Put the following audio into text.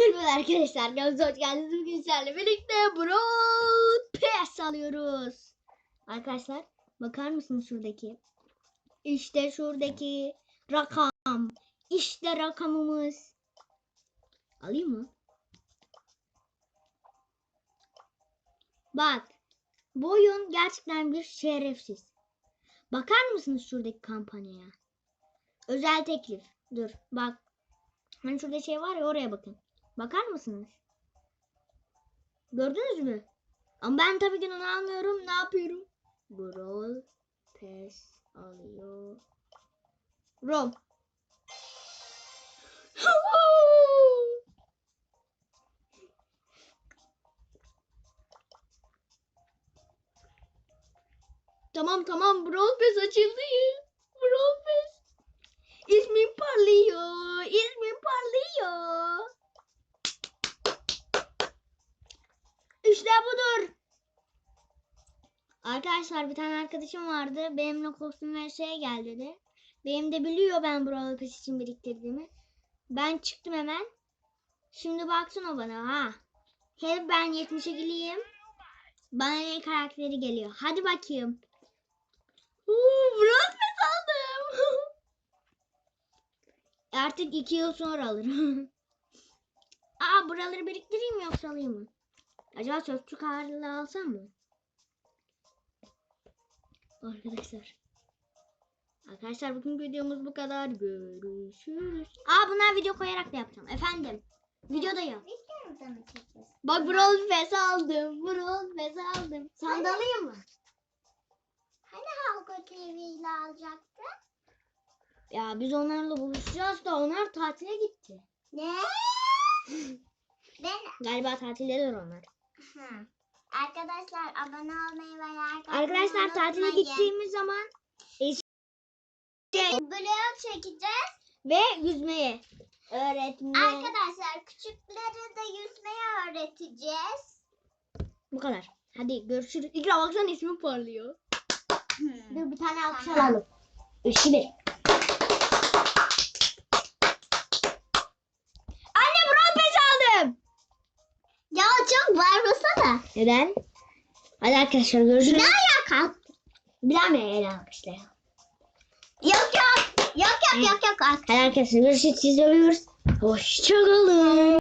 Merhaba arkadaşlar, kanalımıza hoş geldiniz. Bugün sizlerle birlikte Brawl Pass alıyoruz. Arkadaşlar, bakar mısınız şuradaki? İşte şuradaki rakam. İşte rakamımız. Alayım mı? Bak, bu oyun gerçekten bir şerefsiz. Bakar mısınız şuradaki kampanyaya? Özel teklif. Dur, bak. Hani şurada şey var ya oraya bakın. Bakar mısınız? Gördünüz mü? Ama ben tabii ki onu almıyorum. Ne yapıyorum? Brawl Pass alıyor. Rom. tamam tamam Brawl Pass açıldı. Brawl Pass. İsmim parlıyor. İsmim parlıyor. İşte budur. Arkadaşlar bir tane arkadaşım vardı. Benimle kostüm ve şey gel dedi. Benim de biliyor ben buralı Pass için biriktirdiğimi. Ben çıktım hemen. Şimdi baksın o bana ha. Hep ben 70'e gireyim. Bana ne karakteri geliyor. Hadi bakayım. Uuu Brawl Pass aldım. Artık iki yıl sonra alırım. Aa buraları biriktireyim yoksa alayım mı? Acaba sözcü karlı alsam mı? Arkadaşlar. Arkadaşlar bugün videomuz bu kadar. Görüşürüz. Aa bunlar video koyarak da yapacağım. Efendim. Mı çekiyorsun? Bak Brawl Pass aldım. Brawl Pass aldım. Alayım mı? Hani Halko TV ile alacaktı? Ya biz onlarla buluşacağız da onlar tatile gitti. Ne? ben Galiba tatildeler onlar. Hı. Arkadaşlar abone olmayı ve like Arkadaşlar tatile gittiğimiz zaman şey, Vlog çekeceğiz. ve yüzmeye öğretmeye. Arkadaşlar küçüklere de yüzmeyi öğreteceğiz. Bu kadar. Hadi görüşürüz. İkra baksana ismi parlıyor. Dur bir tane alkış alalım. Üçü Neden? Hadi arkadaşlar görüşürüz. Ne? Bir daha mı el alkışlayalım? Yok yok. Yok yok yok yok. Hadi arkadaşlar görüşürüz. Sizi övüyoruz. Hoşçakalın.